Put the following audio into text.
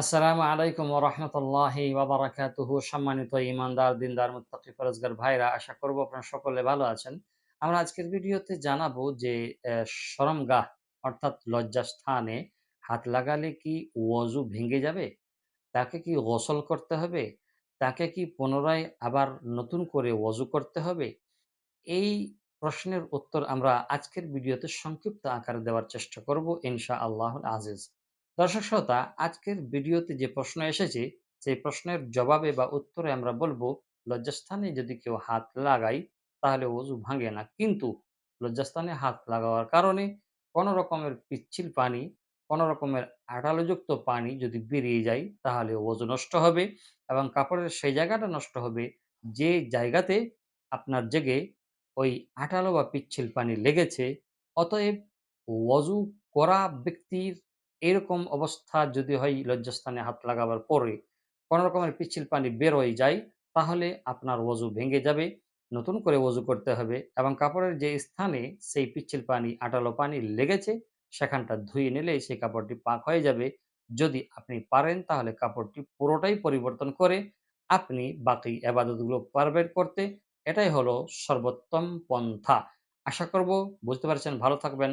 আসসালামু আলাইকুম ওরহমতুল্লাহি ওয়াবারাকাতুহু সম্মানিত ইমানদার দিনদার, মুত্তাকি, ফরজগার ভাইরা, আশা করব আপনারা সকলে ভালো আছেন। আমরা আজকের ভিডিওতে জানাব যে শরমগাহ অর্থাৎ লজ্জাস্থানে হাত লাগালে কি ওযু ভেঙে যাবে? তাকে কি গোসল করতে হবে? তাকে কি পুনরায় আবার নতুন করে ওযু করতে হবে? এই প্রশ্নের উত্তর আমরা আজকের ভিডিওতে সংক্ষিপ্ত আকারে দেওয়ার চেষ্টা করব ইনশা আল্লাহ আজিজ। দর্শক শ্রোতা, আজকের ভিডিওতে যে প্রশ্ন এসেছে, সেই প্রশ্নের জবাবে বা উত্তরে আমরা বলব, লজ্জাস্থানে যদি কেউ হাত লাগাই তাহলে ওযু ভাঙে না। কিন্তু লজ্জাস্থানে হাত লাগাবার কারণে কোনো রকমের পিচ্ছিল পানি, কোনো রকমের আঠালোযুক্ত পানি যদি বেরিয়ে যায়, তাহলে ওযু নষ্ট হবে এবং কাপড়ের সেই জায়গাটা নষ্ট হবে যে জায়গাতে আপনার জেগে ওই আঠালো বা পিচ্ছিল পানি লেগেছে। অতএব ওযু করা ব্যক্তির এরকম অবস্থা যদি হয় লজ্জাস্থানে হাত লাগাবার পরে কোনো রকমের পিচ্ছিল পানি বের হয়ে যায়, তাহলে আপনার ওজু ভেঙে যাবে, নতুন করে ওজু করতে হবে এবং কাপড়ের যে স্থানে সেই পিচ্ছিল পানি, আটালো পানি লেগেছে, সেখানটা ধুয়ে নিলে সেই কাপড়টি পাক হয়ে যাবে। যদি আপনি পারেন, তাহলে কাপড়টি পুরোটাই পরিবর্তন করে আপনি বাকি আবাদতগুলো পারবেন করতে। এটাই হলো সর্বোত্তম পন্থা। আশা করব বুঝতে পারছেন, ভালো থাকবেন।